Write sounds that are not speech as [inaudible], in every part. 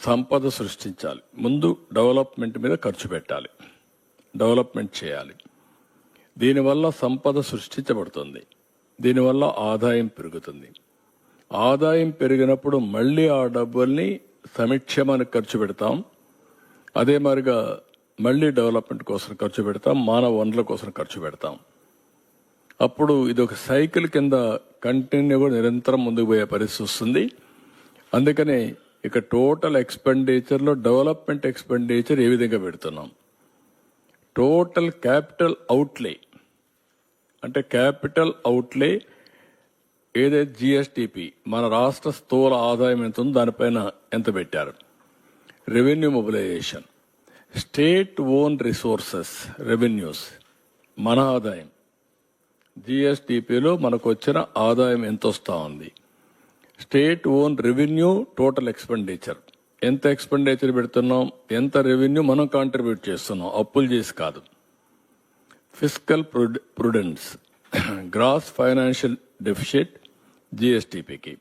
సంపద సృష్టించాలి. ముందు డెవలప్మెంట్ మీద ఖర్చు పెట్టాలి. డెవలప్మెంట్ చేయాలి. దీనివల్ల సంపద సృష్టించబడుతుంది. దీనివల్ల ఆదాయం పెరుగుతుంది. ఆదాయం పెరిగినప్పుడు మళ్ళీ ఆ డబ్బుల్ని సంక్షేమానికి ఖర్చు పెడతాం. అదే మరిగా మళ్ళీ డెవలప్మెంట్ కోసం ఖర్చు పెడతాం. మానవ వనరుల కోసం ఖర్చు పెడతాం. అప్పుడు ఇది ఒక సైకిల్ కింద కంటిన్యూగా నిరంతరం ముందుకు పోయే పరిస్థితి వస్తుంది. అందుకనే ఇక టోటల్ ఎక్స్పెండిచర్లో డెవలప్మెంట్ ఎక్స్పెండిచర్ ఏ విధంగా పెడుతున్నాం? టోటల్ క్యాపిటల్ అవుట్లే అంటే క్యాపిటల్ అవుట్లే ఏదైతే జిఎస్టిపి మన రాష్ట్ర స్థూల ఆదాయం ఎంత ఉందో దానిపైన ఎంత పెట్టారు? Revenue mobilization state own resources revenues మన ఆదాయం. జిఎస్టిపిలో మనకు వచ్చిన ఆదాయం ఎంత వస్తూ ఉంది? State own revenue total expenditure. ఎంత ఎక్స్పెండిచర్ పెడుతున్నాం? ఎంత రెవెన్యూ మనం కాంట్రిబ్యూట్ చేస్తున్నాం? అప్పులు చేసి కాదు. Fiscal prudence. [clears throat] Gross financial deficit జిఎస్టిపికి.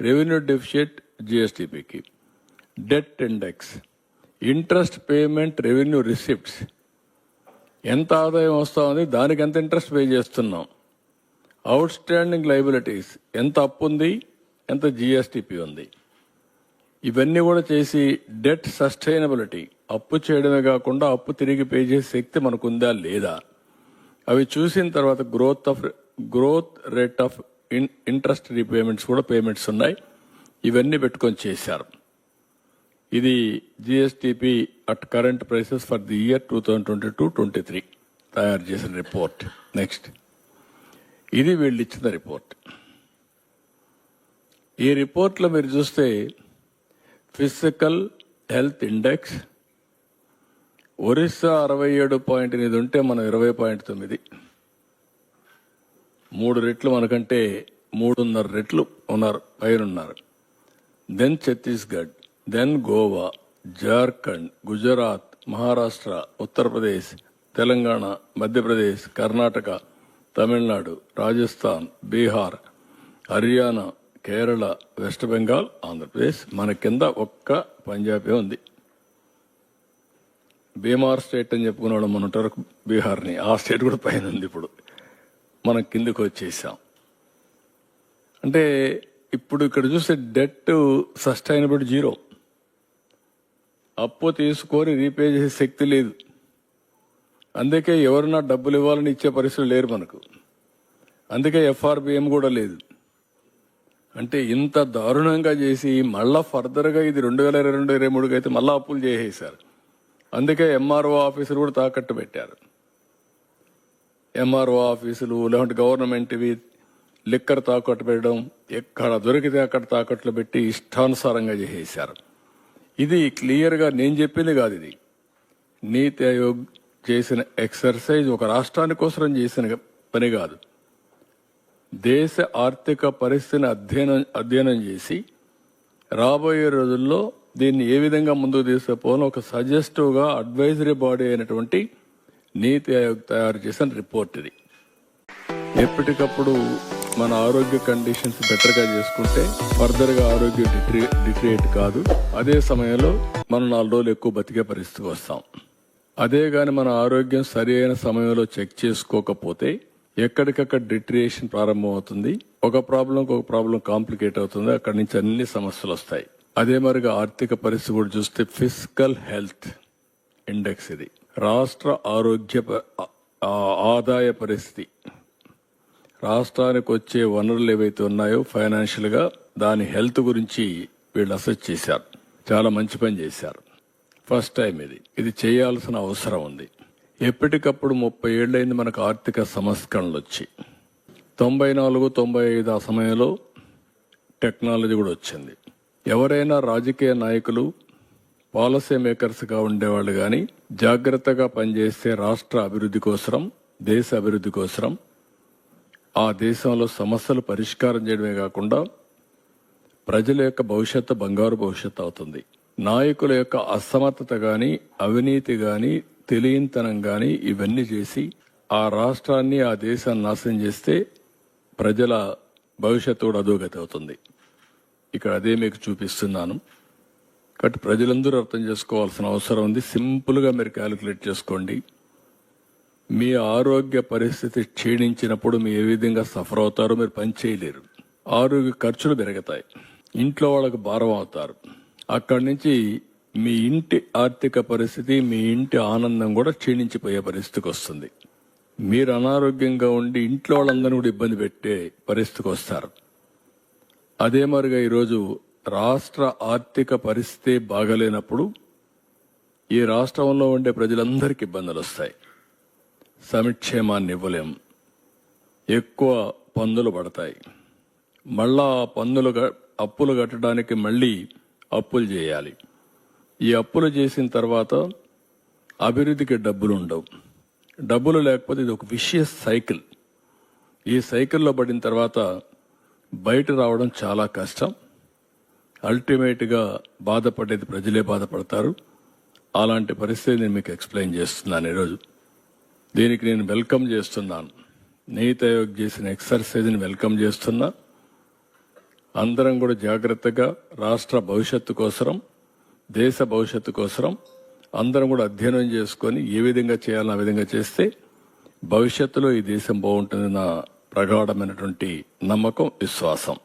Revenue deficit జిఎస్టిపికి. Debt index. Interest payment revenue receipts. ఎంత ఆదాయం వస్తా ఉంది దానికి ఎంత ఇంట్రెస్ట్ పే చేస్తున్నాం? అవుట్ స్టాండింగ్ లైబిలిటీస్ ఎంత అప్పు ఉంది ఎంత జిఎస్టిపి ఉంది? ఇవన్నీ కూడా చేసి డెట్ సస్టైనబిలిటీ అప్పు చేయడమే కాకుండా అప్పు తిరిగి పే చేసే శక్తి మనకుందా లేదా? అవి చూసిన తర్వాత growth of growth rate of interest repayments కూడా పేమెంట్స్ ఉన్నాయి. ఇవన్నీ పెట్టుకొని చేశారు. ఇది GSTP at current prices for the year two thousand twenty two twenty three తయారు చేసిన రిపోర్ట్ నెక్స్ట్ ఇది వీళ్ళు ఇచ్చిన రిపోర్ట్ ఈ రిపోర్ట్లో మీరు చూస్తే ఫిజికల్ హెల్త్ ఇండెక్స్ ఒరిస్సా అరవై ఏడు పాయింట్ ఎనిమిది ఉంటే మనం ఇరవై పాయింట్ తొమ్మిది. మూడు రెట్లు మనకంటే మూడున్నర రెట్లు ఉన్నారు పైనున్నారు. Then Chhattisgarh then Goa Jharkhand Gujarat Maharashtra Uttar Pradesh Telangana Madhya Pradesh Karnataka Tamil Nadu Rajasthan Bihar Haryana Kerala West Bengal Andhra Pradesh మన కింద ఒక్క పంజాబే ఉంది. బీమార్ స్టేట్ అని చెప్పుకున్నాడు మన ఉంటారు బీహార్ని. ఆ స్టేట్ కూడా పైన ఉంది ఇప్పుడు. మనం కిందకు వచ్చేసాం. అంటే ఇప్పుడు ఇక్కడ చూస్తే డెట్ సస్టైనబుల్ జీరో. అప్పు తీసుకొని రీపే చేసే శక్తి లేదు. అందుకే ఎవరన్నా డబ్బులు ఇవ్వాలని ఇచ్చే పరిస్థితులు లేరు మనకు. అందుకే ఎఫ్ఆర్బిఎం కూడా లేదు. అంటే ఇంత దారుణంగా చేసి మళ్ళా ఫర్దర్గా ఇది రెండు వేల ఇరవై రెండు ఇరవై మూడుకి అయితే మళ్ళీ అప్పులు చేసేసారు అందుకే ఎంఆర్ఓ ఆఫీసులు కూడా తాకట్టు పెట్టారు. ఎంఆర్ఓ ఆఫీసులు లేకుంటే గవర్నమెంట్వి లిక్కర్ తాకట్టు పెట్టడం ఎక్కడ దొరికితే అక్కడ తాకట్లు పెట్టి ఇష్టానుసారంగా చేసేసారు ఇది క్లియర్గా నేను చెప్పింది కాదు ఇది. నీతి ఆయోగ్ చేసిన ఎక్సర్సైజ్ ఒక రాష్ట్రాని కోసం చేసిన పని కాదు. దేశ ఆర్థిక పరిస్థితిని అధ్యయనం అధ్యయనం చేసి రాబోయే రోజుల్లో దీన్ని ఏ విధంగా ముందుకు తీసుకుపోవాలని ఒక సజెస్టివ్గా అడ్వైజరీ బాడీ అయినటువంటి నీతి ఆయోగ్ తయారు చేసిన రిపోర్ట్ ఇది. ఎప్పటికప్పుడు మన ఆరోగ్య కండిషన్స్ బెటర్గా చేసుకుంటే ఫర్దర్గా ఆరోగ్యం డిట్రి- డిట్రియేట్ కాదు. అదే సమయంలో మనం నాలుగు రోజులు ఎక్కువ బతికే పరిస్థితికి వస్తాం. అదే కానీ మన ఆరోగ్యం సరి అయిన సమయంలో చెక్ చేసుకోకపోతే ఎక్కడికక్కడ డిట్రియేషన్ ప్రారంభమవుతుంది. ఒక ప్రాబ్లం ఒక ప్రాబ్లం కాంప్లికేట్ అవుతుంది. అక్కడి నుంచి అన్ని సమస్యలు వస్తాయి. అదే మరిగా ఆర్థిక పరిస్థితి కూడా చూస్తే ఫిజికల్ హెల్త్ ఇండెక్స్ ఇది. రాష్ట్ర ఆరోగ్య ప- ఆదాయ పరిస్థితి. రాష్ట్రానికి వచ్చే వనరులు ఏవైతే ఉన్నాయో ఫైనాన్షియల్గా దాని హెల్త్ గురించి వీళ్ళు అసెస్ చేశారు. చాలా మంచి పని చేశారు. ఫస్ట్ టైం ఇది. ఇది చేయాల్సిన అవసరం ఉంది. ఎప్పటికప్పుడు ముప్పై ఏళ్ళైంది మనకు ఆర్థిక సంస్కరణలు వచ్చి తొంభై నాలుగు తొంభై ఐదు ఆ సమయంలో టెక్నాలజీ కూడా వచ్చింది. ఎవరైనా రాజకీయ నాయకులు పాలసీ మేకర్స్గా ఉండేవాళ్ళు కానీ జాగ్రత్తగా పనిచేస్తే రాష్ట్ర అభివృద్ధి కోసరం దేశ అభివృద్ధి కోసరం ఆ దేశంలో సమస్యలు పరిష్కారం చేయడమే కాకుండా ప్రజల యొక్క భవిష్యత్తు బంగారు భవిష్యత్తు అవుతుంది. నాయకుల యొక్క అసమర్థత కానీ అవినీతి కానీ తెలియనితనం కానీ ఇవన్నీ చేసి ఆ రాష్ట్రాన్ని ఆ దేశాన్ని నాశనం చేస్తే ప్రజల భవిష్యత్తు కూడా అధోగతి అవుతుంది. ఇక్కడ అదే మీకు చూపిస్తున్నాను. కాబట్టి ప్రజలందరూ అర్థం చేసుకోవాల్సిన అవసరం ఉంది. సింపుల్గా మీరు క్యాలిక్యులేట్ చేసుకోండి. మీ ఆరోగ్య పరిస్థితి క్షీణించినప్పుడు మీరు ఏ విధంగా సఫర్ అవుతారో మీరు పని చేయలేరు. ఆరోగ్య ఖర్చులు పెరుగుతాయి. ఇంట్లో వాళ్ళకు భారం అవుతారు. అక్కడి నుంచి మీ ఇంటి ఆర్థిక పరిస్థితి మీ ఇంటి ఆనందం కూడా క్షీణించిపోయే పరిస్థితికి వస్తుంది. మీరు అనారోగ్యంగా ఉండి ఇంట్లో వాళ్ళందరినీ కూడా ఇబ్బంది పెట్టే పరిస్థితికి వస్తారు. అదే మరిగా ఈరోజు రాష్ట్ర ఆర్థిక పరిస్థితి బాగలేనప్పుడు ఈ రాష్ట్రంలో ఉండే ప్రజలందరికీ ఇబ్బందులు వస్తాయి. సమిక్షేమాన్ని ఇవ్వలేం ఎక్కువ పన్నులు పడతాయి. మళ్ళా ఆ పన్నులు గ- అప్పులు కట్టడానికి మళ్ళీ అప్పులు చేయాలి. ఈ అప్పులు చేసిన తర్వాత అభివృద్ధికి డబ్బులు ఉండవు డబ్బులు లేకపోతే ఇది ఒక విషయస్ సైకిల్ ఈ సైకిల్లో పడిన తర్వాత బయట రావడం చాలా కష్టం. అల్టిమేట్గా బాధపడేది ప్రజలే బాధపడతారు. అలాంటి పరిస్థితి నేను మీకు ఎక్స్ప్లెయిన్ చేస్తున్నాను ఈరోజు. దీనికి నేను వెల్కమ్ చేస్తున్నాను. నీతి ఆయోగ్ చేసిన ఎక్సర్సైజ్ని వెల్కమ్ చేస్తున్నా. అందరం కూడా జాగ్రత్తగా రాష్ట్ర భవిష్యత్తు కోసరం దేశ భవిష్యత్తు కోసరం అందరం కూడా అధ్యయనం చేసుకొని ఏ విధంగా చేయాలని ఆ విధంగా చేస్తే భవిష్యత్తులో ఈ దేశం బాగుంటుంది నా ప్రగాఢమైనటువంటి నమ్మకం విశ్వాసం.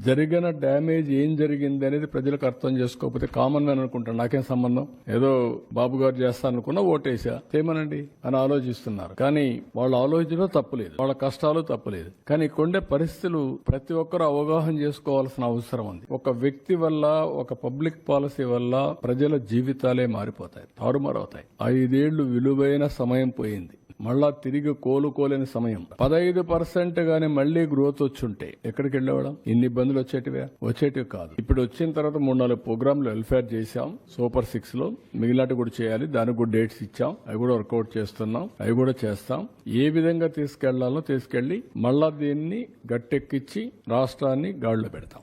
జరిగిన డ్యామేజ్ ఏం జరిగింది అనేది ప్రజలకు అర్థం చేసుకోకపోతే కామన్ మ్యాన్ అనుకుంటాను. నాకేం సంబంధం? ఏదో బాబు గారు చేస్తారనుకున్నా ఓటేసా. చేయమనండి అని ఆలోచిస్తున్నారు. కానీ వాళ్ళ ఆలోచనలో తప్పులేదు వాళ్ళ కష్టాలు తప్పులేదు కానీ కొండే పరిస్థితులు ప్రతి ఒక్కరూ అవగాహన చేసుకోవాల్సిన అవసరం ఉంది. ఒక వ్యక్తి వల్ల ఒక పబ్లిక్ పాలసీ వల్ల ప్రజల జీవితాలే మారిపోతాయి తారుమారవుతాయి. ఐదేళ్ళు విలువైన సమయం పోయింది. మళ్ళా తిరిగి కోలుకోలేని సమయం. పదహైదు పర్సెంట్ గానీ మళ్ళీ గ్రోత్ వచ్చుంటే ఎక్కడికి వెళ్ళేవాళ్ళం? ఇన్ని ఇబ్బందులు వచ్చేటివే? వచ్చేటివి కాదు. ఇప్పుడు వచ్చిన తర్వాత మూడు నాలుగు ప్రోగ్రాంలు వెల్ఫేర్ చేశాం. సూపర్ సిక్స్లో మిగిలినట్టు కూడా చేయాలి. దానికి కూడా డేట్స్ ఇచ్చాం. అవి కూడా వర్కౌట్ చేస్తున్నాం. అవి కూడా చేస్తాం. ఏ విధంగా తీసుకెళ్ళాలో తీసుకెళ్ళి మళ్ళా దీన్ని గట్టెక్కించి రాష్ట్రాన్ని గాడిలో పెడతాం.